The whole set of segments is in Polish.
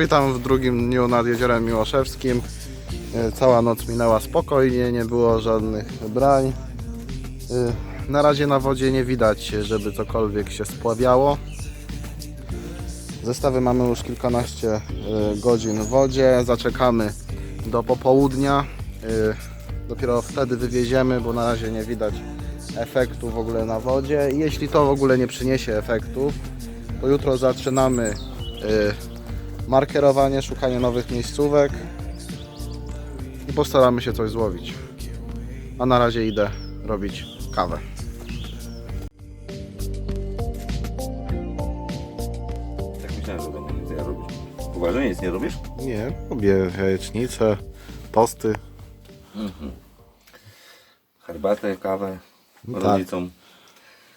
witam w drugim dniu nad Jeziorem Miłoszewskim. E, Cała noc minęła spokojnie, nie było żadnych brań. E, Na razie na wodzie nie widać, żeby cokolwiek się spławiało. Zestawy mamy już kilkanaście e, godzin w wodzie. Zaczekamy do popołudnia. Dopiero wtedy wywieziemy, bo na razie nie widać efektu w ogóle na wodzie. Jeśli to w ogóle nie przyniesie efektów, to jutro zaczynamy markerowanie, szukanie nowych miejscówek i postaramy się coś złowić. A na razie idę robić kawę. Tak myślałem, że będę nic nie robić. Uważaj, nic nie robisz? Nie, robię jajecznicę, tosty. Herbatę, kawę Tak. rodzicom.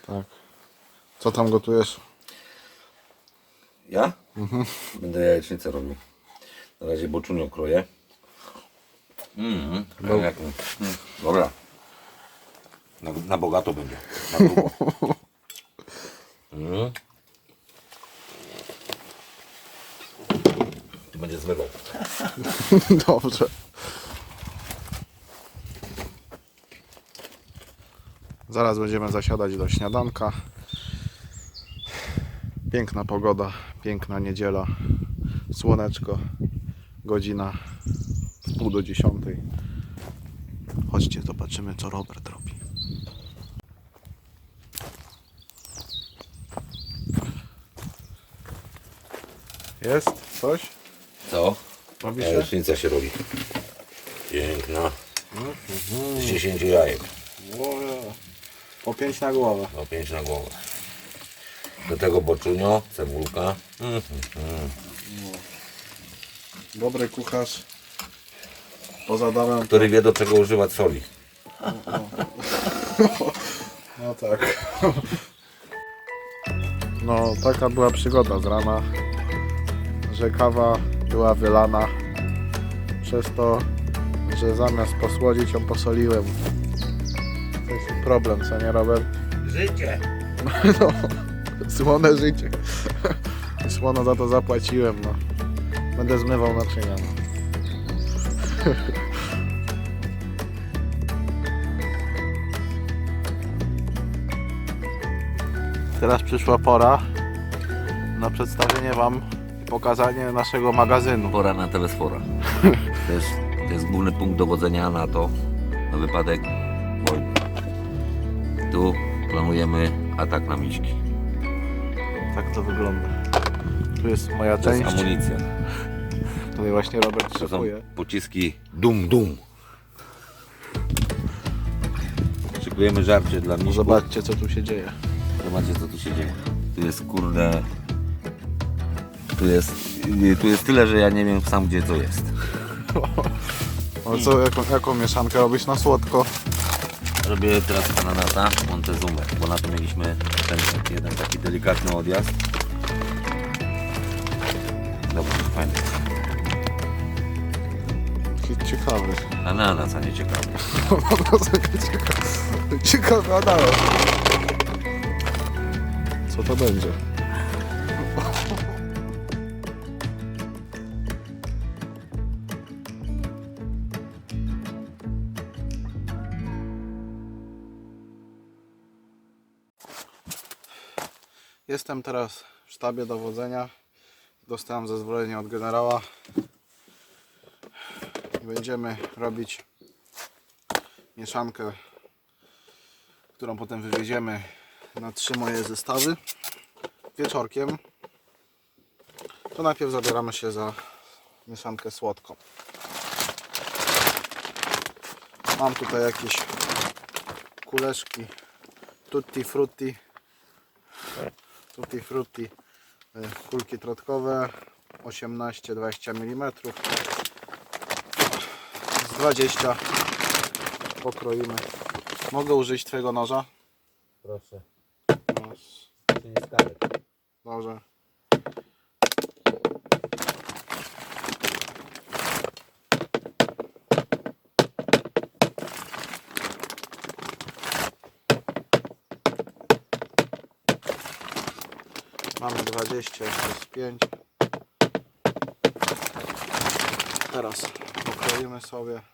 Tak. Co tam gotujesz? Ja? Będę jajecznicę robił. Na razie boczunią kroję. Mhm. Bo- Jak, mm, dobra. Na, na bogato będzie. Na grubo. mm. Ty będzie zmywał. Dobrze. Zaraz będziemy zasiadać do śniadanka. Piękna pogoda, piękna niedziela, słoneczko, godzina w pół do dziesiątej. Chodźcie, zobaczymy co Robert robi. Jest coś? Co? Robi się? Jajecznica się robi. Piękna. Z 10 jajek. Ło, Po pięć na głowę. No 5 na głowę. Do tego boczunio, cebulka. Mhm. Dobry kucharz. Poza domem. Który wie do czego używać soli. No tak. No taka była przygoda z rana, że kawa była wylana przez to, że zamiast posłodzić ją posoliłem. To jest problem, co nie Robert? Życie. No, słone życie. Słono za to zapłaciłem, no. Będę zmywał naczynia. No. Teraz przyszła pora na przedstawienie Wam i pokazanie naszego magazynu. Pora na telesfora. To jest, to jest główny punkt dowodzenia NATO na wypadek wojny. Tu planujemy atak na miśki. Tak to wygląda. Tu jest moja To jest część. amunicja. Tutaj właśnie Robert To są szykuje. pociski dum dum. Szykujemy żarcie dla miśków. Zobaczcie co tu się dzieje. Zobaczcie co tu się dzieje. Tu jest kurde. Tu jest, tu jest tyle, że ja nie wiem sam gdzie to jest. O co, jaką, jaką mieszankę robisz na słodko? Robię teraz ananasa Montezumę, bo na to mieliśmy ten jeden taki delikatny odjazd. Dobra, fajny. Taki ciekawy. Ananas, a nie ciekawy. ciekawy. Adama. Co to będzie? Jestem teraz w sztabie dowodzenia. Dostałem zezwolenie od generała. Będziemy robić mieszankę, którą potem wywieziemy na trzy moje zestawy wieczorkiem. To najpierw zabieramy się za mieszankę słodką. Mam tutaj jakieś kuleczki tutti frutti tutti frutti y, kulki trotkowe 18-20 mm 20 pokroimy. Mogę użyć twojego noża? Proszę. Masz. To nie. Dobrze. Mamy 20, jeszcze jest 5. Teraz pokroimy sobie.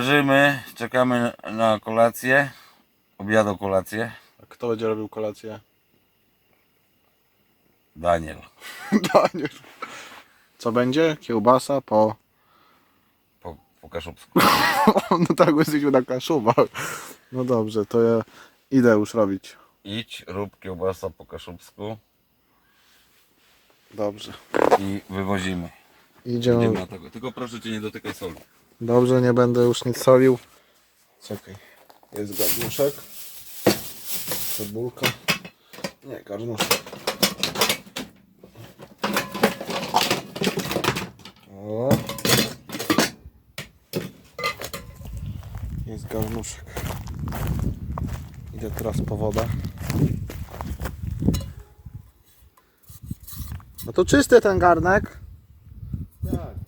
Leżymy, czekamy na kolację. Obiadu kolację. A kto będzie robił kolację? Daniel. Daniel. Co będzie? Kiełbasa po... Po, po kaszubsku. No tak, bo jesteśmy na Kaszubach. No dobrze, to ja idę już robić. Idź, rób kiełbasa po kaszubsku Dobrze. i wywozimy. Idziemy. Idziemy na tego. Tylko proszę cię nie dotykaj soli. Dobrze, nie będę już nic solił. Czekaj. Jest garnuszek. Cebulka. Nie, garnuszek. O. Jest garnuszek. Idę teraz po wodę. No to czysty ten garnek. Tak.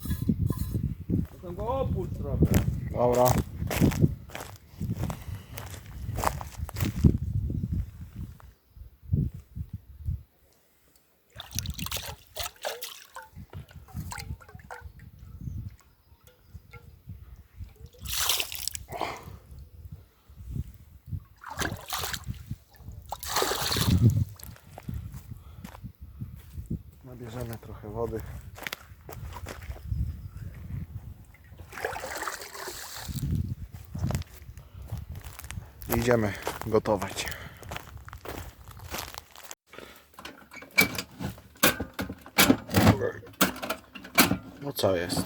Opuść trochę. Dobra. Nabierzemy trochę wody. I idziemy gotować. No co jest?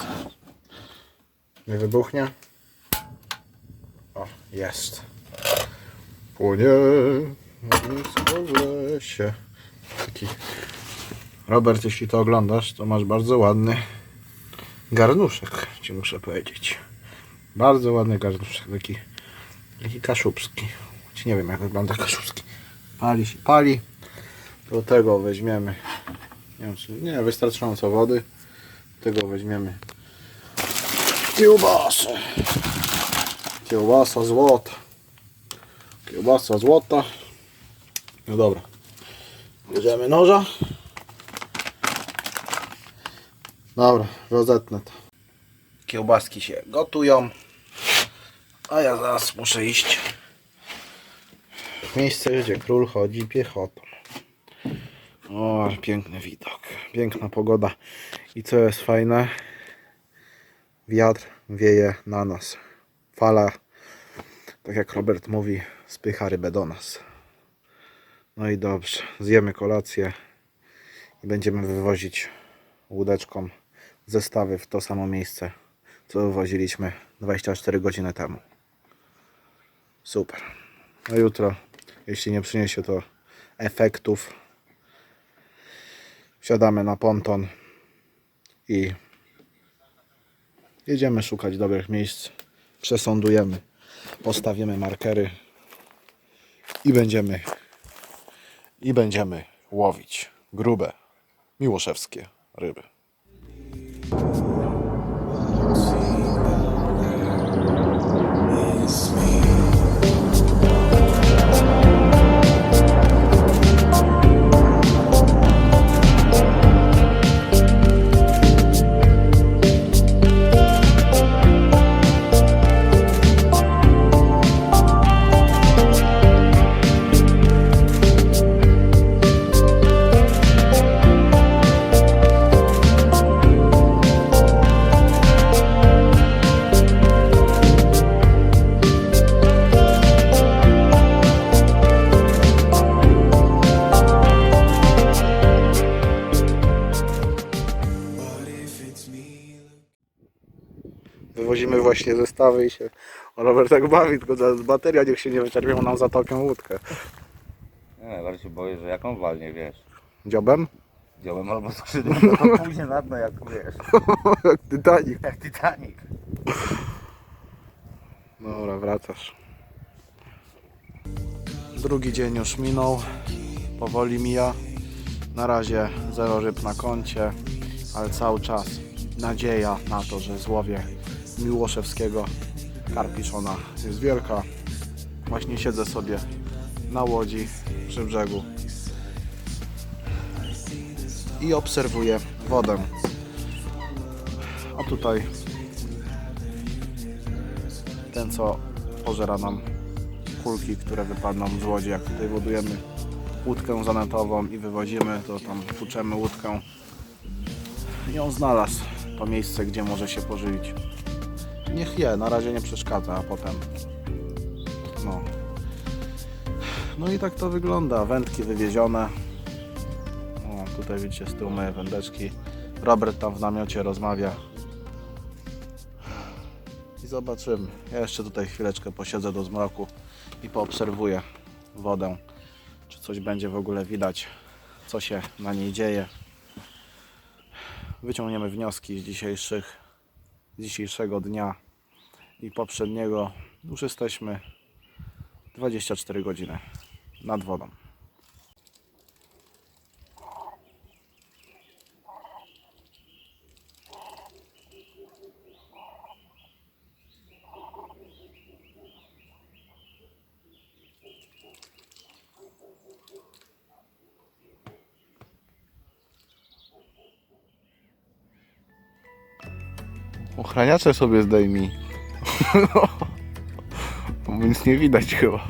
Nie wybuchnie? O, jest. Płonie w. Taki Robert, jeśli to oglądasz, to masz bardzo ładny garnuszek, ci muszę powiedzieć. Bardzo ładny garnuszek, taki Taki kaszubski. Nie wiem jak wygląda kaszubski. Pali się, pali. Do tego weźmiemy. Nie, wiem, czy, nie wystarczająco wody. Do tego weźmiemy kiełbasę. Kiełbasa złota. Kiełbasa złota. No dobra. Bierzemy noża. Dobra, rozetnę to. Kiełbaski się gotują. A ja zaraz muszę iść w miejsce, gdzie król chodzi piechotą. O, ale piękny widok, piękna pogoda. I co jest fajne? Wiatr wieje na nas. Fala, tak jak Robert mówi, spycha rybę do nas. No i dobrze, zjemy kolację i będziemy wywozić łódeczką zestawy w to samo miejsce, co wywoziliśmy 24 godziny temu. Super. A jutro, jeśli nie przyniesie to efektów, wsiadamy na ponton i jedziemy szukać dobrych miejsc. Przesądujemy, postawimy markery i będziemy i będziemy łowić grube, miłoszewskie ryby. Właśnie zestawy i się Robert tak bawi, tylko zaraz bateria niech się nie wyczerpią nam zatopią łódkę. Nie, bardziej się boję, że jak on walnie, wiesz, Dziobem? dziobem albo skrzydłem, to, to później na dno jak, wiesz, Jak Titanic. jak Titanic. Dobra, wracasz. Drugi dzień już minął. Powoli mija. Na razie zero ryb na koncie, ale cały czas nadzieja na to, że złowię Miłoszewskiego karpiszona jest wielka. Właśnie siedzę sobie na łodzi przy brzegu i obserwuję wodę. A tutaj ten co pożera nam kulki, które wypadną z łodzi. Jak tutaj budujemy łódkę zanętową i wywozimy, to tam tłuczemy łódkę i on znalazł to miejsce, gdzie może się pożywić. Niech je, na razie nie przeszkadza, a potem no. No i tak to wygląda. Wędki wywiezione. O, tutaj widzicie z tyłu moje wędeczki. Robert tam w namiocie rozmawia. I zobaczymy. Ja jeszcze tutaj chwileczkę posiedzę do zmroku i poobserwuję wodę. Czy coś będzie w ogóle widać, co się na niej dzieje. Wyciągniemy wnioski z dzisiejszych, dzisiejszego dnia i poprzedniego. Już jesteśmy 24 godziny nad wodą. Ochraniacze sobie zdejmij. Nic nie widać chyba.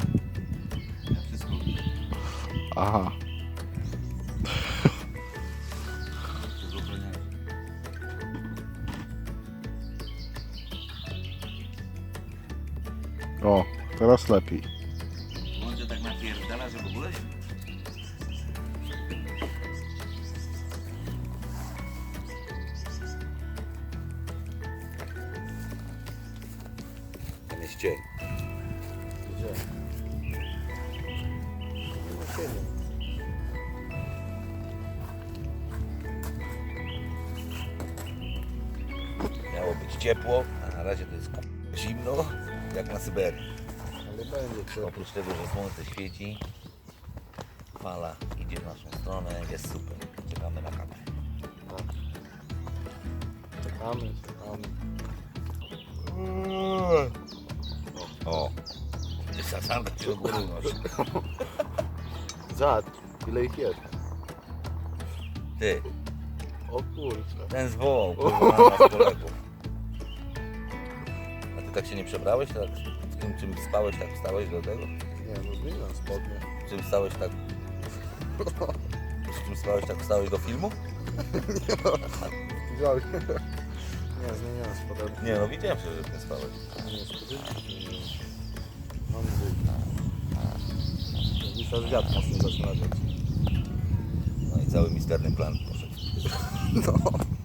Aha. O, teraz lepiej. Ciepło, a na razie to jest zimno, jak na Syberii. Ale będzie Oprócz tego, że słońce świeci, fala idzie w naszą stronę, jest super. Czekamy na kamerę. Czekamy, czekamy. O! Sandek się do góry unosi. Zad, ile ich jest? Ty, O kurczę. ten zwołał, kurwa, na nas kolegów. Tak się nie przebrałeś? Tak, tym czym spałeś, tak wstałeś do tego? Nie, no zmieniam spodnie. Czym stałeś tak... Czym spałeś, tak wstałeś do filmu? Widziałeś? Nie, zmieniam spodnie. Nie no, widziałem, że ty spałeś. Nie, spodnie zmieniłem. Mam wyjść. Myślę, że wiatr mocno zaczyna. No i cały misterny plan poszedł. Ale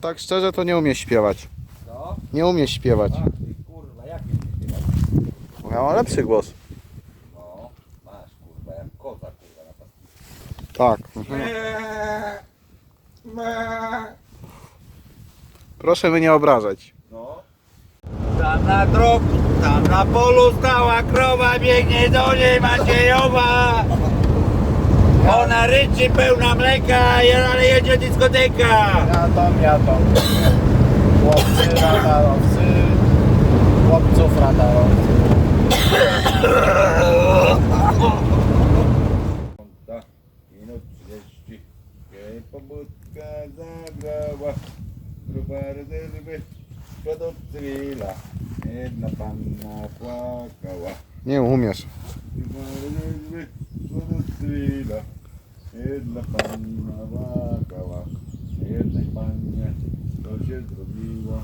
tak szczerze to nie umie śpiewać. Co? Nie umie śpiewać. Ach ty kurwa, jak nie śpiewać? Miała lepszy głos. No, masz kurwa, jak koza kurwa na. Tak. Mhm. Proszę mnie nie obrażać. No. Tam na drogu, tam na polu stała krowa, biegnie do niej Maciejowa. Ona ryczy pełna mleka, ale jedzie dyskoteka. Jadą, jadą. Chłopcy radarowcy. Chłopców radarowcy. Minut 30. Pobudka zagrała. Grupa rezerwy. Przed cywila. Jedna panna płakała. Nie umiesz. Jedna panna płakała, jednej pannie to się zrobiło.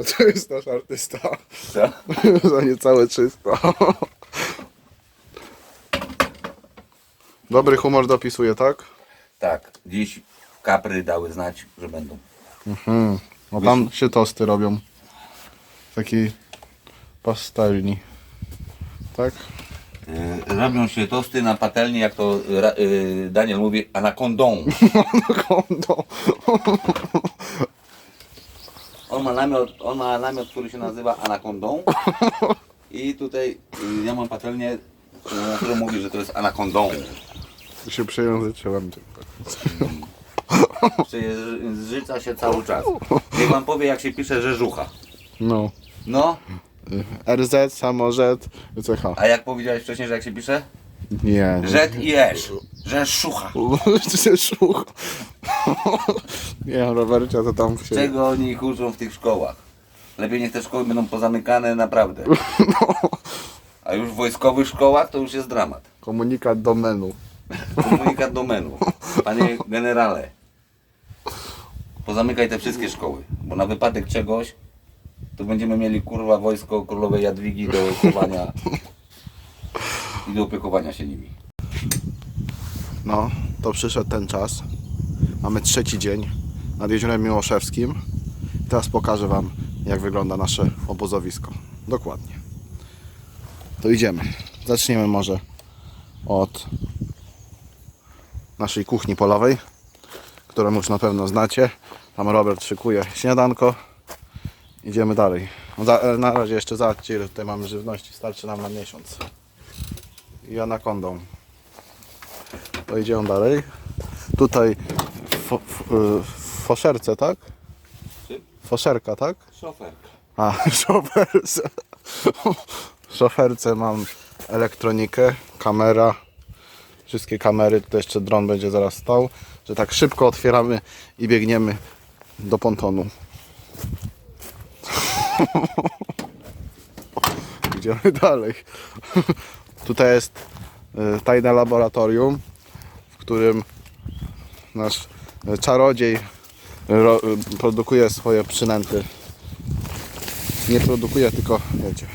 A to jest nasz artysta. Co? Za niecałe 300. Dobry humor dopisuje, tak? Tak, dziś kapry dały znać, że będą. Mhm. No tam się tosty robią. Takiej pastelni. Tak? Yy, robią się tosty na patelni, jak to ra, yy, Daniel mówi, anakondą. Kondo. On ma namiot, on ma namiot, który się nazywa anakondą. I tutaj yy, ja mam patelnię, yy, która mówi, że to jest anakondą. Się przejęzyczyłem. Życa się cały czas. Niech wam powie, jak się pisze rzeżucha. No. No, RZ, samorzet, CH. a jak powiedziałeś wcześniej, że jak się pisze? Nie. Rzet i esz. Rzeszucha. Szuch. Nie, Robercia to tam się... Czego oni ich uczą w tych szkołach? Lepiej niech te szkoły będą pozamykane naprawdę. A już w wojskowych szkołach to już jest dramat. Komunikat do menu. Komunikat do menu. Panie generale, pozamykaj te wszystkie szkoły, bo na wypadek czegoś to będziemy mieli kurwa wojsko królowej Jadwigi do chowania i do opiekowania się nimi. No, to przyszedł ten czas. Mamy trzeci dzień nad Jeziorem Miłoszewskim. Teraz pokażę Wam, jak wygląda nasze obozowisko. Dokładnie. To idziemy. Zaczniemy może od naszej kuchni polowej, którą już na pewno znacie. Tam Robert szykuje śniadanko. Idziemy dalej. Za- Na razie jeszcze ile tutaj mamy żywności. Starczy nam na miesiąc. I anakondą. To idziemy dalej. Tutaj fo, f, y, w foszerce, tak? Foszerka, tak? Szoferka. A, szoferce. W szoferce mam elektronikę, kamera, wszystkie kamery, tutaj jeszcze dron będzie zaraz stał, że tak szybko otwieramy i biegniemy do pontonu. Idziemy dalej. Tutaj jest y, tajne laboratorium, w którym nasz y, czarodziej ro, y, produkuje swoje przynęty nie produkuję, tylko wiecie,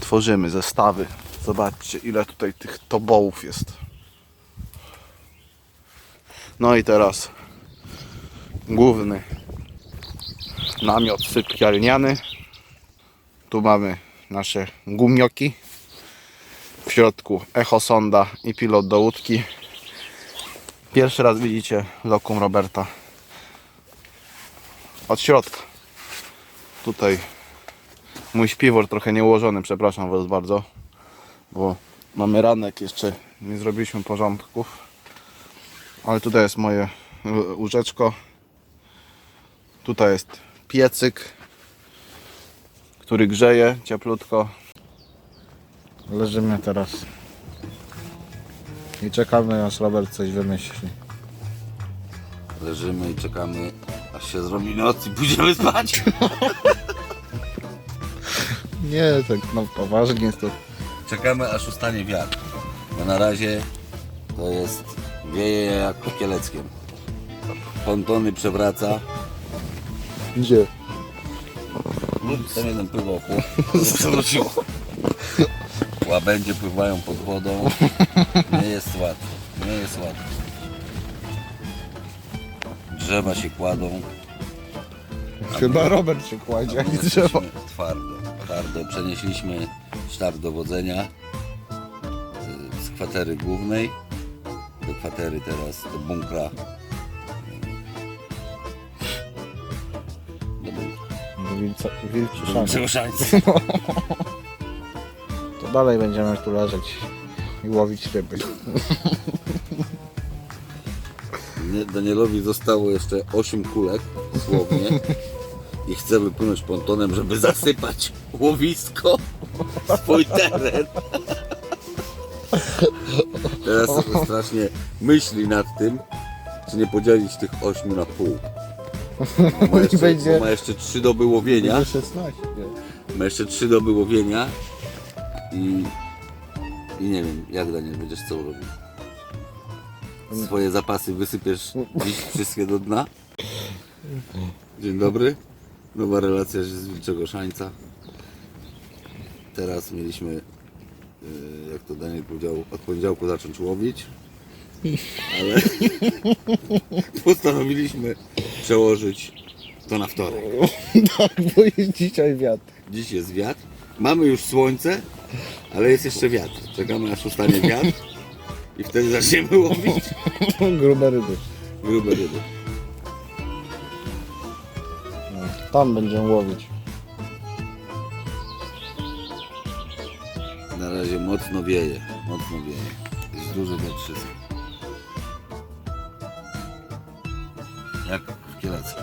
tworzymy zestawy. Zobaczcie, ile tutaj tych tobołów jest. No i teraz główny namiot sypialniany. Tu mamy nasze gumioki. W środku echosonda i pilot do łódki. Pierwszy raz widzicie lokum Roberta od środka. Tutaj mój śpiwór trochę nieułożony, przepraszam Was bardzo, bo mamy ranek, jeszcze nie zrobiliśmy porządków. Ale tutaj jest moje y, łóżeczko. Tutaj jest piecyk, który grzeje cieplutko. Leżymy teraz i czekamy aż Robert coś wymyśli. Leżymy i czekamy, aż się zrobi noc i pójdziemy spać. Nie, tak no poważnie jest to. Czekamy aż ustanie wiatr. Bo na razie to jest wieje jak kieleckiem. Pontony przewraca. Gdzie? Ten jeden po przewróciło. Łabędzie pływają pod wodą. Nie jest łatwo. Nie jest łatwo. Drzewa się kładą. Chyba Robert się kładzie, jak drzewo. Jesteśmy Twardo, twardo. Przenieśliśmy sztab dowodzenia y, z kwatery głównej do kwatery teraz, do bunkra. Do bunkra. Wilca, wilczy Do szans. Grzegorzańcy. To dalej będziemy tu leżeć i łowić ryby. Nie- Danielowi zostało jeszcze 8 kulek, słownie. I chce wypłynąć pontonem, żeby zasypać łowisko, swój teren. Teraz sobie strasznie myśli nad tym, czy nie podzielić tych 8 na pół. Ma jeszcze, będzie- bo ma jeszcze 3 doby łowienia. 16. Ma jeszcze 3 doby łowienia i, i nie wiem, jak Daniel będziesz co robił. Swoje zapasy wysypiesz dziś wszystkie do dna? Dzień dobry. Nowa relacja z Wilczego Szańca. Teraz mieliśmy, yy, jak to Daniel powiedział, od poniedziałku zacząć łowić. Ale postanowiliśmy przełożyć to na wtorek. tak, bo jest dzisiaj wiatr. Dziś jest wiatr. Mamy już słońce, ale jest jeszcze wiatr. Czekamy aż ustanie wiatr i wtedy zaczniemy łowić Grube ryby. grube ryby. Tam będziemy łowić. Na razie mocno wieje, mocno wieje. Jest duży wietrzysk. Jak w Kielecku.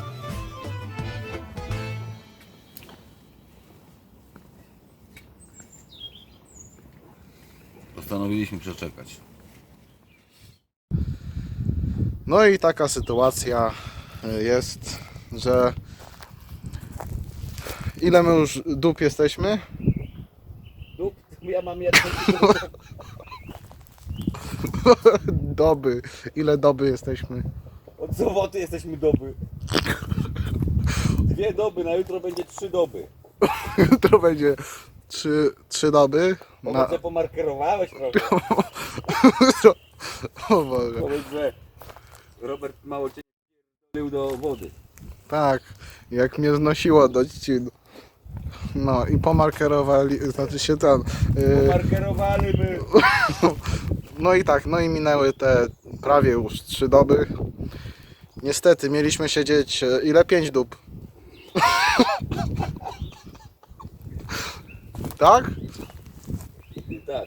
Postanowiliśmy przeczekać. No i taka sytuacja y, jest, że ile my już dup jesteśmy? Ja mam jedno. Doby. Ile doby jesteśmy? Od soboty jesteśmy doby. Dwie doby, na jutro będzie trzy doby. Jutro będzie trzy, trzy doby. Na... pomarkerowałeś trochę. O Boże. Powiedz, że Robert mało cię do wody. Tak, jak mnie znosiło do trzcin. No i pomarkerowali, znaczy się ten. y, Pomarkerowaliśmy. no i tak, no i minęły te prawie już trzy doby. Niestety mieliśmy siedzieć e, ile? Pięć dób. tak? Tak.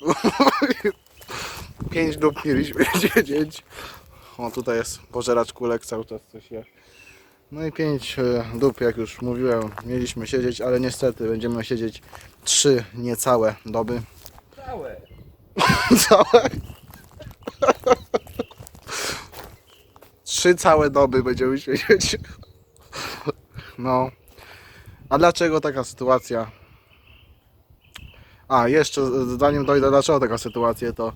Pięć dób mieliśmy siedzieć. O tutaj jest pożeracz kulek, cały czas coś je. No i pięć e, dup, jak już mówiłem, mieliśmy siedzieć, ale niestety będziemy siedzieć trzy niecałe doby. Całe. Całe? Trzy całe doby będziemy siedzieć. No. A dlaczego taka sytuacja? A, jeszcze zanim dojdę dlaczego taka sytuacja, to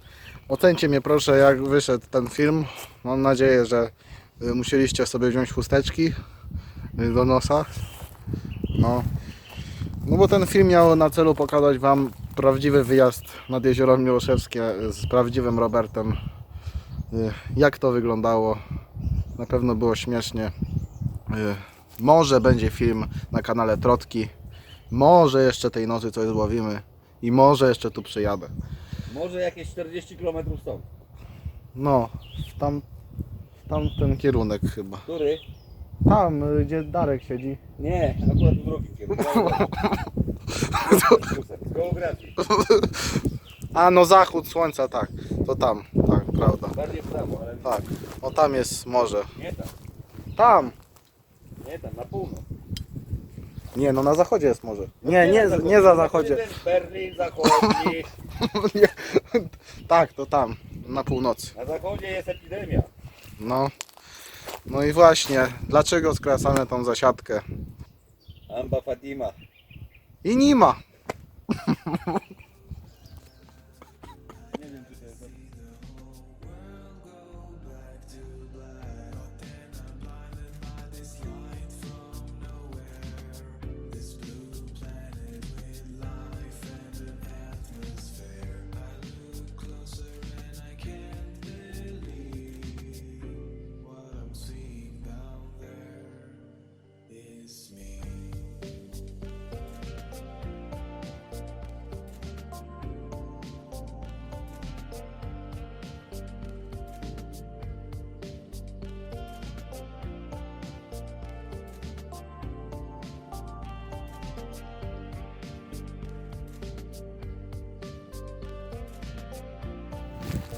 ocencie mnie proszę jak wyszedł ten film. Mam nadzieję, że musieliście sobie wziąć chusteczki y, do nosa. No. No bo ten film miał na celu pokazać Wam prawdziwy wyjazd nad Jezioro Miłoszewskie z prawdziwym Robertem. Y, Jak to wyglądało? Na pewno było śmiesznie. Y, Może będzie film na kanale Trotki. Może jeszcze tej nocy coś złowimy. I może jeszcze tu przyjadę. Może jakieś 40 km stąd. No, tam, tamten kierunek chyba. Który? Tam, y, gdzie Darek siedzi. Nie, akurat w drugim kierunku. Z geografii. A no zachód słońca, tak. To tam, tak, prawda. Bardziej w prawo, ale Tak. O tam jest morze. nie tam. Tam! Nie tam, na północ. Nie, no na zachodzie jest morze. Nie, nie, na nie za zachodzie. Ten Berlin zachodni. Nie. Tak, to tam, na północy. Na zachodzie jest epidemia. No. No i właśnie, dlaczego skracamy tą zasiadkę? Amba Fatima. I nie ma.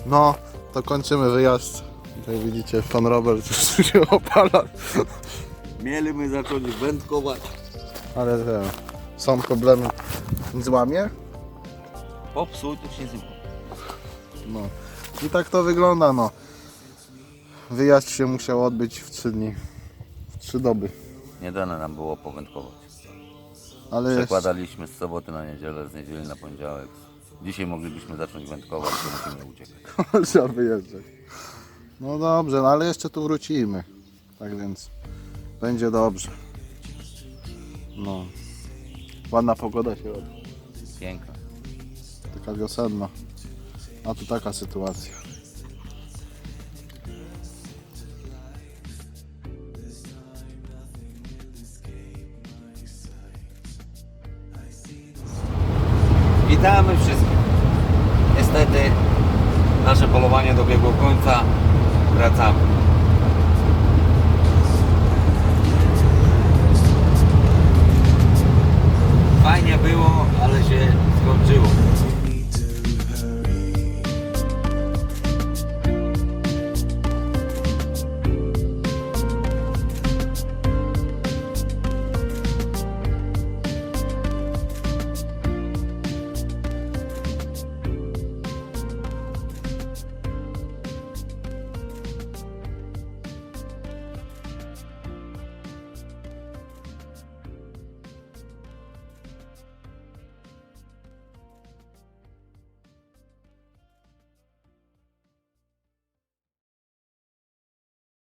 No, to kończymy wyjazd. Tutaj widzicie, pan Robert już się opala. Mieliśmy zacząć wędkować. Ale te, są problemy z łamie. Popsuł, to się zimno. No. I tak to wygląda, no. Wyjazd się musiał odbyć w 3 dni. W 3 doby. Nie dane nam było powędkować. Ale jest, Przekładaliśmy z soboty na niedzielę, z niedzieli na poniedziałek. Dzisiaj moglibyśmy zacząć wędkować, to musimy uciekać. trzeba wyjeżdżać. No dobrze, no ale jeszcze tu wrócimy. Tak więc Będzie dobrze. No. Ładna pogoda się robi. Piękna. Taka wiosenna. A tu taka sytuacja. Witamy wszystkich. Nasze polowanie dobiegło końca. Wracamy. Fajnie było, ale się skończyło.